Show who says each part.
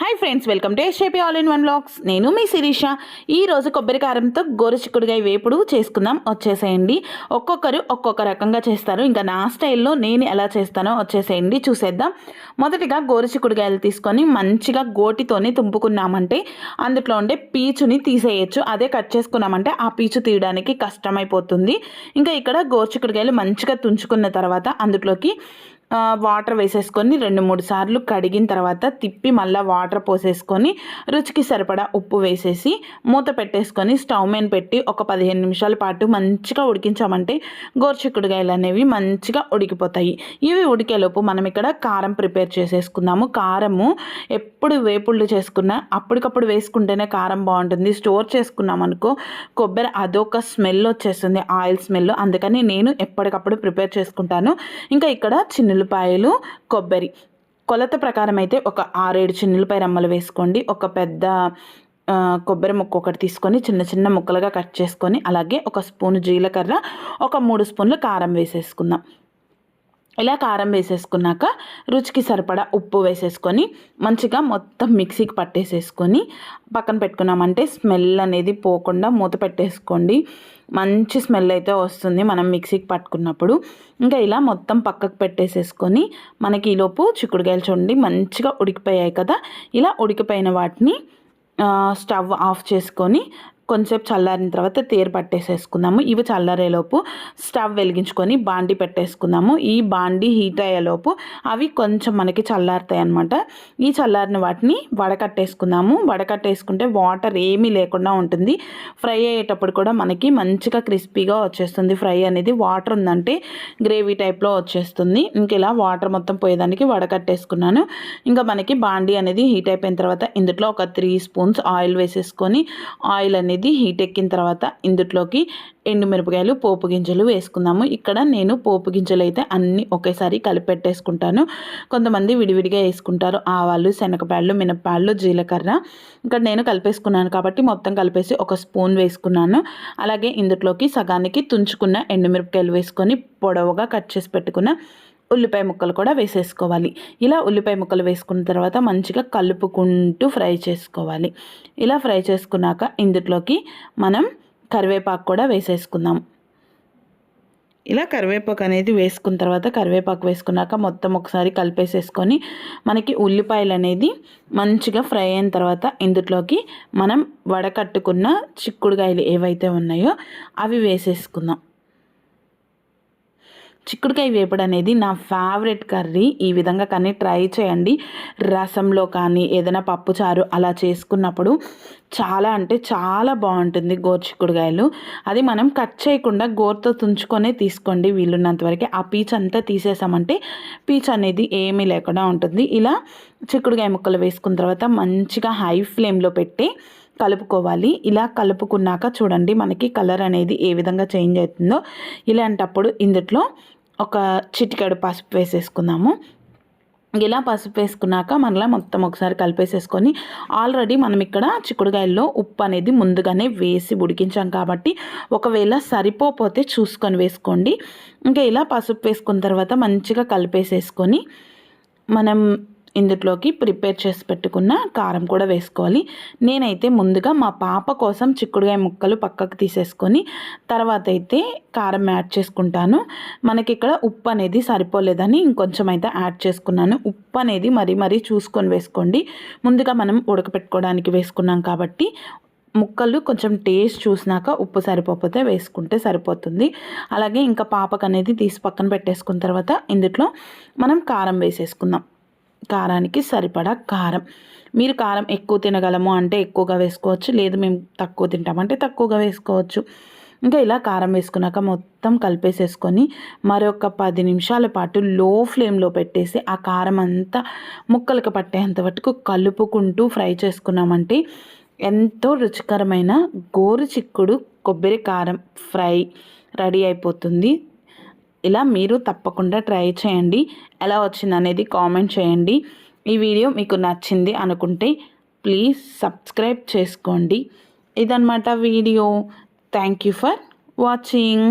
Speaker 1: Hi friends welcome to SAP all in one blogs నేను మీ శిరీష. ఈ రోజు కొబ్బరి కారంతో గోరుచిక్కుడుగాయ వేపుడు చేసుకుందాం. వచ్చేసేయండి. ఒక్కొక్కరు ఒక్కొక్క రకంగా చేస్తారు. ఇంకా నా స్టైల్లో నేను ఎలా చేస్తానో వచ్చేసేయండి. చూసేద్దాం. మొదటిగా గోరుచిక్కుడుగాయలు తీసుకొని మంచిగా గోటితోనే తుంపుకున్నామంటే అందులో ఉండే పీచుని తీసేయచ్చు. అదే కట్ చేసుకున్నామంటే ఆ పీచు తీయడానికి కష్టమైపోతుంది. ఇంకా ఇక్కడ గోరుచిక్కుడుగాయలు మంచిగా తుంచుకున్న తర్వాత అందులోకి వాటర్ వేసేసుకొని రెండు మూడు సార్లు కడిగిన తర్వాత తిప్పి మళ్ళీ వాటర్ పోసేసుకొని రుచికి సరిపడా ఉప్పు వేసేసి మూత పెట్టేసుకొని స్టవ్ మీద పెట్టి ఒక పదిహేను నిమిషాల పాటు మంచిగా ఉడికించామంటే గోర్చిక్కుడుగాయలు అనేవి మంచిగా ఉడికిపోతాయి. ఇవి ఉడికేలోపు మనం ఇక్కడ కారం ప్రిపేర్ చేసేసుకుందాము. కారము ఎప్పుడు వేపుళ్ళు చేసుకున్నా అప్పటికప్పుడు వేసుకుంటేనే కారం బాగుంటుంది. స్టోర్ చేసుకున్నాం అనుకో కొబ్బరి అదొక స్మెల్ వచ్చేస్తుంది. Oil smell. అందుకని నేను ఎప్పటికప్పుడు ప్రిపేర్ చేసుకుంటాను. ఇంకా ఇక్కడ చిన్న చిన్నులపాయలు కొబ్బరి. కొలత ప్రకారం అయితే ఒక ఆరేడు చిన్నులపాయ రమ్మలు వేసుకోండి. ఒక పెద్ద కొబ్బరి ముక్క ఒకటి తీసుకొని చిన్న చిన్న ముక్కలుగా కట్ చేసుకొని అలాగే ఒక స్పూన్ జీలకర్ర ఒక మూడు స్పూన్లు కారం వేసేసుకుందాం. ఇలా కారం వేసేసుకున్నాక రుచికి సరిపడా ఉప్పు వేసేసుకొని మంచిగా మొత్తం మిక్సీకి పట్టేసేసుకొని పక్కన పెట్టుకున్నామంటే స్మెల్ అనేది పోకుండా మూత పెట్టేసుకోండి. మంచి స్మెల్ అయితే వస్తుంది మనం మిక్సీకి పట్టుకున్నప్పుడు. ఇంకా ఇలా మొత్తం పక్కకు పెట్టేసేసుకొని మనకి ఈలోపు చిక్కుడుకాయలు చూడండి మంచిగా ఉడికిపోయాయి కదా. ఇలా ఉడికిపోయిన వాటిని స్టవ్ ఆఫ్ చేసుకొని కొంచెంసేపు చల్లారిన తర్వాత తేరు పట్టేసేసుకుందాము. ఇవి చల్లారేలోపు స్టవ్ వెలిగించుకొని బాండి పెట్టేసుకుందాము. ఈ బాండి హీట్ అయ్యేలోపు అవి కొంచెం మనకి చల్లారుతాయి అనమాట ఈ చల్లారిన వాటిని వడకట్టేసుకుందాము. వడకట్టేసుకుంటే వాటర్ ఏమీ లేకుండా ఉంటుంది. ఫ్రై అయ్యేటప్పుడు కూడా మనకి మంచిగా క్రిస్పీగా వచ్చేస్తుంది. ఫ్రై అనేది వాటర్ ఉందంటే గ్రేవీ టైప్లో వచ్చేస్తుంది. ఇంక ఇలా వాటర్ మొత్తం పోయేదానికి వడకట్టేసుకున్నాను. ఇంకా మనకి బాండి అనేది హీట్ అయిపోయిన తర్వాత ఇందులో ఒక త్రీ స్పూన్స్ ఆయిల్ వేసేసుకొని ఆయిల్ అనేది హీట్ ఎక్కిన తర్వాత ఇందులోకి ఎండుమిరపకాయలు పోపు గింజలు వేసుకుందాము. ఇక్కడ నేను పోపు గింజలు అయితే అన్నీ ఒకేసారి కలిపెట్టేసుకుంటాను. కొంతమంది విడివిడిగా వేసుకుంటారు. ఆవాలు శనగపాళ్ళు మినపాళ్ళు జీలకర్ర. ఇక్కడ నేను కలిపేసుకున్నాను కాబట్టి మొత్తం కలిపేసి ఒక స్పూన్ వేసుకున్నాను. అలాగే ఇందులోకి సగానికి తుంచుకున్న ఎండుమిరపకాయలు వేసుకొని పొడవుగా కట్ చేసి పెట్టుకున్న ఉల్లిపాయ ముక్కలు కూడా వేసేసుకోవాలి. ఇలా ఉల్లిపాయ ముక్కలు వేసుకున్న తర్వాత మంచిగా కలుపుకుంటూ ఫ్రై చేసుకోవాలి. ఇలా ఫ్రై చేసుకున్నాక ఇందులోకి మనం కరివేపాకు కూడా వేసేసుకుందాం. ఇలా కరివేపాకు అనేది వేసుకున్న తర్వాత కరివేపాకు వేసుకున్నాక మొత్తం ఒకసారి కలిపేసేసుకొని మనకి ఉల్లిపాయలు అనేది మంచిగా ఫ్రై అయిన తర్వాత ఇందులోకి మనం వడకట్టుకున్న చిక్కుడుకాయలు ఏవైతే ఉన్నాయో అవి వేసేసుకుందాం. చిక్కుడుకాయ వేపుడు అనేది నా ఫేవరెట్ కర్రీ. ఈ విధంగా కానీ ట్రై చేయండి. రసంలో కానీ ఏదైనా పప్పుచారు అలా చేసుకున్నప్పుడు చాలా అంటే చాలా బాగుంటుంది గోరు చిక్కుడుకాయలు. అది మనం కట్ చేయకుండా గోరుతో తుంచుకొనే తీసుకోండి. వీలున్నంత వరకు ఆ పీచ్ అంతా తీసేసామంటే పీచ్ అనేది ఏమీ లేకుండా ఉంటుంది. ఇలా చిక్కుడుకాయ ముక్కలు వేసుకున్న తర్వాత మంచిగా హై ఫ్లేమ్లో పెట్టి కలుపుకోవాలి. ఇలా కలుపుకున్నాక చూడండి మనకి కలర్ అనేది ఏ విధంగా చేంజ్ అవుతుందో. ఇలాంటప్పుడు ఇందులో ఒక చిటికెడు పసుపు వేసేసుకుందాము. ఇలా పసుపు వేసుకున్నాక మళ్ళీ మొత్తం ఒకసారి కలిపేసేసుకొని ఆల్రెడీ మనం ఇక్కడ చిక్కుడుకాయల్లో ఉప్పు అనేది ముందుగానే వేసి ఉడికించాం కాబట్టి ఒకవేళ సరిపోతే చూసుకొని వేసుకోండి. ఇంకా ఇలా పసుపు వేసుకున్న తర్వాత మంచిగా కలిపేసేసుకొని మనం ఇందులోకి ప్రిపేర్ చేసి పెట్టుకున్న కారం కూడా వేసుకోవాలి. నేనైతే ముందుగా మా పాప కోసం చిక్కుడుకాయ ముక్కలు పక్కకు తీసేసుకొని తర్వాత అయితే కారం యాడ్ చేసుకుంటాను. మనకి ఇక్కడ ఉప్పు అనేది సరిపోలేదని ఇంకొంచెం అయితే యాడ్ చేసుకున్నాను. ఉప్పు అనేది మరీ మరీ చూసుకొని వేసుకోండి. ముందుగా మనం ఉడకపెట్టుకోవడానికి వేసుకున్నాం కాబట్టి ముక్కలు కొంచెం టేస్ట్ చూసినాక ఉప్పు సరిపోతే వేసుకుంటే సరిపోతుంది. అలాగే ఇంకా పాపకు అనేది తీసి పక్కన పెట్టేసుకున్న తర్వాత ఇందులో మనం కారం వేసేసుకుందాం. కారానికి సరిపడా కారం. మీరు కారం ఎక్కువ తినగలము అంటే ఎక్కువగా వేసుకోవచ్చు. లేదు మేము తక్కువ తింటామంటే తక్కువగా వేసుకోవచ్చు. ఇంకా ఇలా కారం వేసుకున్నాక మొత్తం కలిపేసేసుకొని మరొక పది నిమిషాల పాటు లో ఫ్లేమ్లో పెట్టేసి ఆ కారం అంతా ముక్కలకు పట్టేంత వరకు కలుపుకుంటూ ఫ్రై చేసుకున్నామంటే ఎంతో రుచికరమైన గోరు చిక్కుడు కొబ్బరి కారం ఫ్రై రెడీ అయిపోతుంది. ఇలా మీరు తప్పకుండా ట్రై చేయండి. ఎలా వచ్చింది అనేది కామెంట్ చేయండి. ఈ వీడియో మీకు నచ్చింది అనుకుంటే ప్లీజ్ సబ్స్క్రైబ్ చేసుకోండి. ఇదన్నమాట video. Thank you for watching.